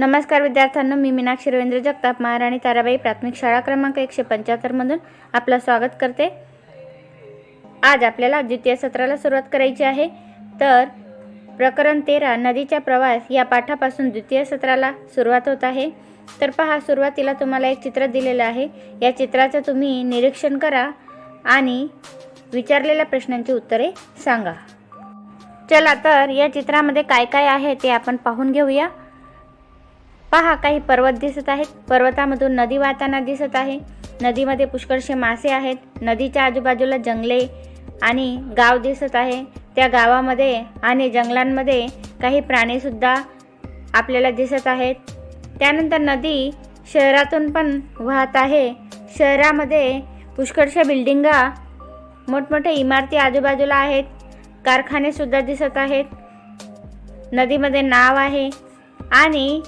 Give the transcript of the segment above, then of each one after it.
नमस्कार विद्यार्थ्यांनो मी मीनाक्षी रवींद्र जगताप महाराणी ताराबाई प्राथमिक शाळा क्रमांक एकशे पंच्याहत्तरमधून आपलं स्वागत करते. आज आपल्याला द्वितीय सत्राला सुरुवात करायची आहे. तर प्रकरण तेरा नदीचा प्रवास या पाठापासून द्वितीय सत्राला सुरुवात होत आहे. तर पहा सुरुवातीला तुम्हाला एक चित्र दिलेलं आहे. या चित्राचं तुम्ही निरीक्षण करा आणि विचारलेल्या प्रश्नांची उत्तरे सांगा. चला तर या चित्रामध्ये काय काय आहे ते आपण पाहून घेऊया. पहा काही पर्वत दिसत आहेत. पर्वतामधून नदी वाहताना दिसत आहे. नदीमध्ये पुष्कळसे मासे आहेत. नदीच्या आजूबाजूला जंगले आणि गाव दिसत आहे. त्या गावामध्ये आणि जंगलांमध्ये काही प्राणीसुद्धा आपल्याला दिसत आहेत. त्यानंतर नदी शहरातून पण वाहत आहे. शहरामध्ये पुष्कळशा बिल्डिंगा मोठमोठ्या इमारती आजूबाजूला आहेत. कारखानेसुद्धा दिसत आहेत. नदीमध्ये नाव आहे आणि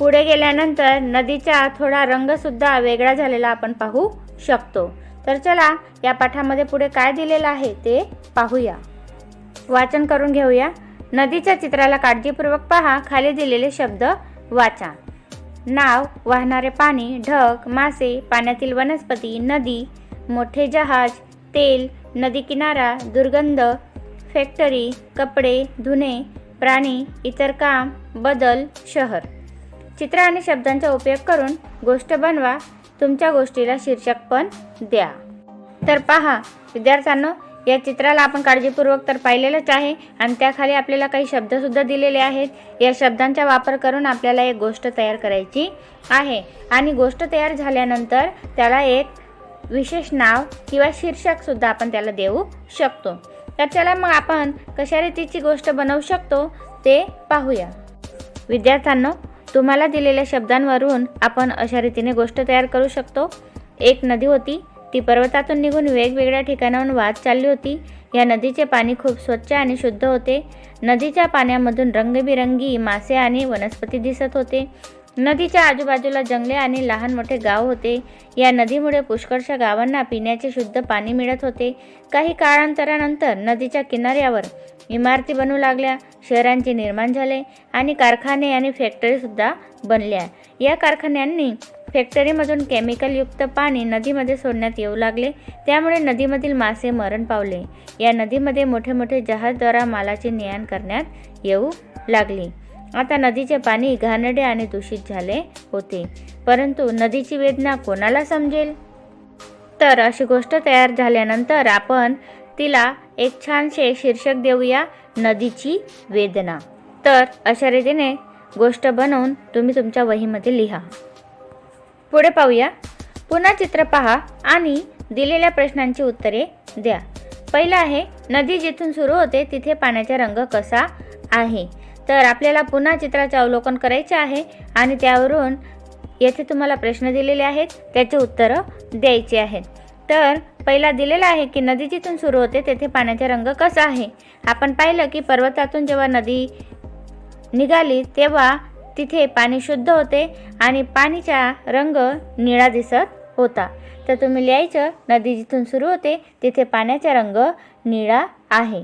पुढे गेल्यानंतर नदीचा थोडा रंगसुद्धा वेगळा झालेला आपण पाहू शकतो. तर चला या पाठामध्ये पुढे काय दिलेलं आहे ते पाहूया. वाचन करून घेऊया. नदीच्या चित्राला काळजीपूर्वक पहा. खाली दिलेले शब्द वाचा. नाव वाहणारे पाणी ढग मासे पाण्यातील वनस्पती नदी मोठे जहाज तेल नदी किनारा दुर्गंध फॅक्टरी कपडे धुणे प्राणी इतर काम बदल शहर. चित्र आणि शब्दांचा उपयोग करून गोष्ट बनवा तुमच्या गोष्टीला शीर्षक पण द्या. तर पहा विद्यार्थ्यांनो या चित्राला आपण काळजीपूर्वक तर पाहिलेलंच आहे आणि त्याखाली आपल्याला काही शब्दसुद्धा दिलेले आहेत. या शब्दांचा वापर करून आपल्याला एक गोष्ट तयार करायची आहे आणि गोष्ट तयार झाल्यानंतर त्याला एक विशेष नाव किंवा शीर्षकसुद्धा आपण त्याला देऊ शकतो. तर चला मग आपण कशा रीतीची गोष्ट बनवू शकतो ते पाहूया. विद्यार्थ्यांनो तुम्हाला दिलेल्या शब्दांवरून आपण अशा रीतीने गोष्ट तयार करू शकतो. एक नदी होती. ती पर्वतातून निघून वेगवेगळ्या ठिकाणाहून वाहत चालली होती. या नदीचे पाणी खूप स्वच्छ आणि शुद्ध होते. नदीच्या पाण्यामधून रंगबिरंगी मासे आणि वनस्पती दिसत होते. नदीच्या आजूबाजूला जंगले आणि लहान मोठे गाव होते. या नदीमुळे पुष्कळशा गावांना पिण्याचे शुद्ध पाणी मिळत होते. काही काळांतरानंतर नदीच्या किनाऱ्यावर इमारती बनू लागल्या शहरांचे निर्माण झाले आणि कारखाने आणि फॅक्टरीसुद्धा बनल्या. या कारखान्यांनी फॅक्टरीमधून केमिकलयुक्त पाणी नदीमध्ये सोडण्यात येऊ लागले. त्यामुळे नदीमधील मासे मरण पावले. या नदीमध्ये मोठे मोठे जहाजद्वारा मालाची ने करण्यात येऊ लागली. आता नदीचे पाणी घाणडे आणि दूषित झाले होते. परंतु नदीची वेदना कोणाला समजेल? तर अशी गोष्ट तयार झाल्यानंतर आपण तिला एक छानसे शीर्षक देऊया नदीची वेदना. तर अशा रीतीने गोष्ट बनवून तुम्ही तुमच्या वहीमध्ये लिहा. पुढे पाहूया. पुन्हा चित्र पहा आणि दिलेल्या प्रश्नांची उत्तरे द्या. पहिलं आहे नदी जिथून सुरू होते तिथे पाण्याचा रंग कसा आहे? तर आपल्याला पुन्हा चित्राचे अवलोकन करायचे आहे आणि त्यावरून येथे तुम्हाला प्रश्न दिलेले आहेत त्याचे उत्तरं द्यायची आहेत. तर पहिला दिलेला आहे की नदी जिथून सुरू होते तेथे पाण्याचा रंग कसा आहे? आपण पाहिलं की पर्वतातून जेव्हा नदी निघाली तेव्हा तिथे पाणी शुद्ध होते आणि पाणीचा रंग निळा दिसत होता. तर तुम्ही लिहायचं नदी जिथून सुरू होते तिथे पाण्याचा रंग निळा आहे.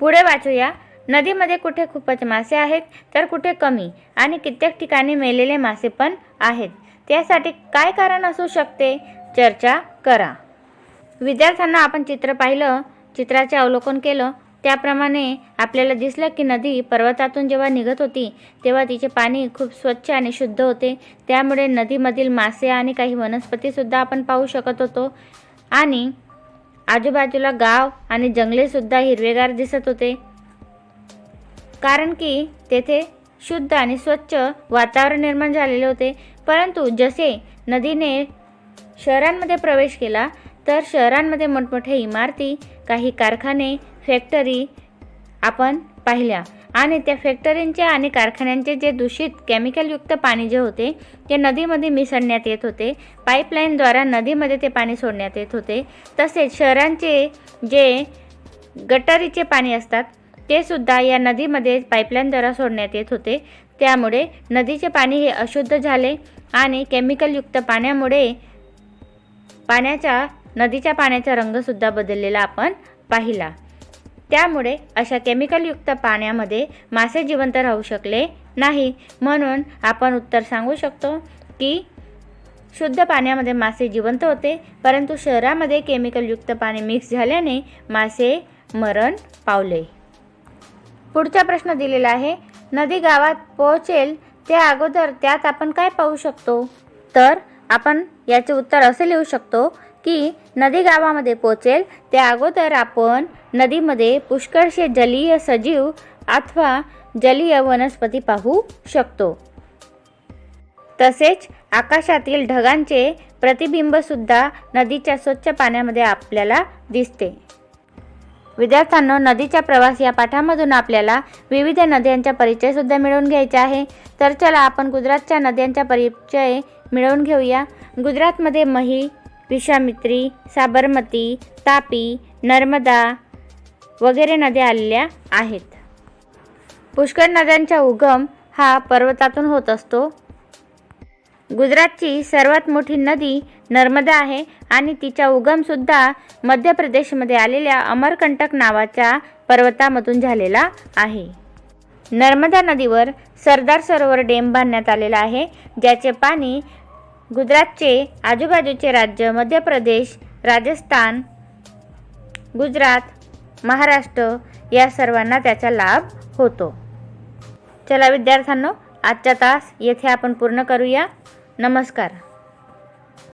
पुढे वाचूया. नदीमध्ये कुठे खूपच मासे आहेत तर कुठे कमी आणि कित्येक ठिकाणी मेलेले मासे पण आहेत. त्यासाठी काय कारण असू शकते? चर्चा करा. विद्यार्थ्यांना आपण चित्र पाहिलं चित्राचे अवलोकन केलं त्याप्रमाणे आपल्याला दिसलं की नदी पर्वतातून जेव्हा निघत होती तेव्हा तिचे पाणी खूप स्वच्छ आणि शुद्ध होते. त्यामुळे नदीमधील मासे आणि काही वनस्पतीसुद्धा आपण पाहू शकत होतो. आणि आजूबाजूला गाव आणि जंगलेसुद्धा हिरवेगार दिसत होते. कारण की तेथे शुद्ध आणि स्वच्छ वातावरण निर्माण झालेले होते. परंतु जसे नदीने शहरांमध्ये प्रवेश केला तर शहरांमध्ये मोठमोठ्या इमारती काही कारखाने फॅक्टरी आपण पाहिल्या. आणि त्या फॅक्टरींचे आणि कारखान्यांचे जे दूषित केमिकलयुक्त पाणी जे होते ते नदीमध्ये मिसळण्यात येत होते. पाईपलाईनद्वारा नदीमध्ये ते पाणी सोडण्यात येत होते. तसेच शहरांचे जे गटारीचे पाणी असतात ते सुद्धा या नदीमध्ये पाईपलाईनद्वारा सोडण्यात येत होते. त्यामुळे नदीचे पाणी हे अशुद्ध झाले आणि केमिकलयुक्त पाण्यामुळे पाण्याच्या नदीच्या पाण्याचा रंगसुद्धा बदललेला आपण पाहिला. त्यामुळे अशा केमिकलयुक्त पाण्यामध्ये मासे जिवंत राहू शकले नाही. म्हणून आपण उत्तर सांगू शकतो की शुद्ध पाण्यामध्ये मासे जिवंत होते परंतु शहरामध्ये केमिकलयुक्त पाणी मिक्स झाल्याने मासे मरण पावले. पुढचा प्रश्न दिलेला आहे नदी गावात पोहोचेल त्या अगोदर त्यात आपण काय पाहू शकतो? तर आपण याचे उत्तर असे लिहू शकतो की नदी गावामध्ये पोहोचेल त्या अगोदर आपण नदीमध्ये पुष्कळशे जलीय सजीव अथवा जलीय वनस्पती पाहू शकतो. तसेच आकाशातील ढगांचे प्रतिबिंबसुद्धा नदीच्या स्वच्छ पाण्यामध्ये आपल्याला दिसते. विद्यार्थ्यांनो नदीचा प्रवास या पाठामधून आपल्याला विविध नद्यांचा परिचय सुद्धा मिळवून घ्यायचा आहे. तर चला आपण गुजरातच्या नद्यांचा परिचय मिळवून घेऊया. गुजरातमध्ये मही विश्वामित्री साबरमती तापी नर्मदा वगैरे नद्या आलेल्या आहेत. पुष्कळ नद्यांचा उगम हा पर्वतातून होत असतो. गुजरातची सर्वात मोठी नदी नर्मदा आहे आणि तिचा उगमसुद्धा मध्य प्रदेशमध्ये आलेल्या अमरकंटक नावाच्या पर्वतामधून झालेला आहे. नर्मदा नदीवर सरदार सरोवर डेम बांधण्यात आलेला आहे ज्याचे पाणी गुजरातचे आजूबाजूचे राज्य मध्य प्रदेश राजस्थान गुजरात महाराष्ट्र या सर्वांना त्याचा लाभ होतो. चला विद्यार्थ्यांनो आजचा तास येथे आपण पूर्ण करूया. नमस्कार.